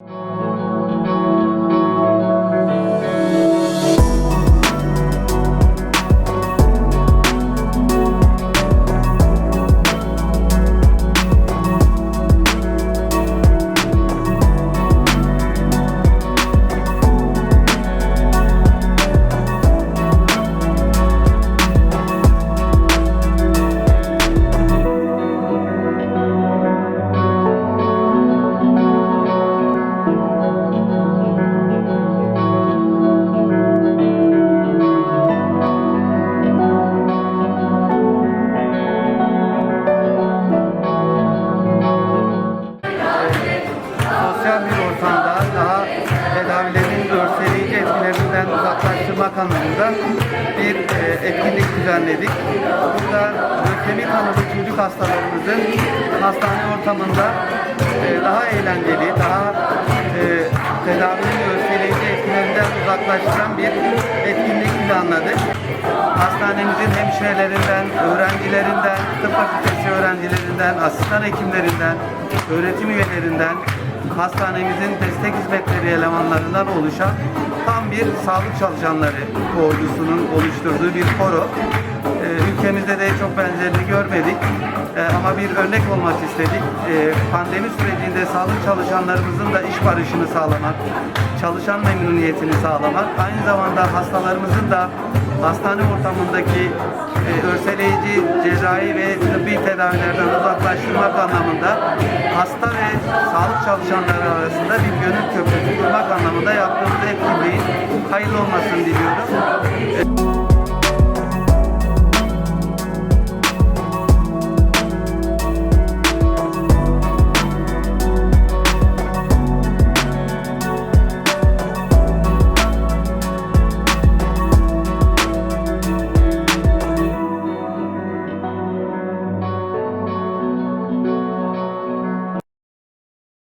you anlamında bir e, etkinlik düzenledik. Burada lösemi tanılı çocuk hastalarımızın hastane ortamında e, daha eğlenceli, daha e, tedavinin görselici etkilerinden uzaklaştıran bir etkinlik planladık. Hastanemizin hemşirelerinden, öğrencilerinden, tıp fakültesi öğrencilerinden, asistan hekimlerinden, öğretim üyelerinden, hastanemizin destek hizmetleri elemanlarından oluşan tam bir sağlık çalışanları ordusunun oluşturduğu bir koro. Ee, ülkemizde de çok benzerini görmedik Ee, ama bir örnek olmak istedik. Ee, pandemi sürecinde sağlık çalışanlarımızın da iş barışını sağlamak, çalışan memnuniyetini sağlamak, aynı zamanda hastalarımızın da hastane ortamındaki e, örseleyici, cerrahi ve tıbbi tedavilerden uzaklaştırmak anlamında hasta ve çalışanları arasında bir gönül köprüsü kurmak anlamında yaptığımız etkinliğin hayırlı olmasını diliyoruz.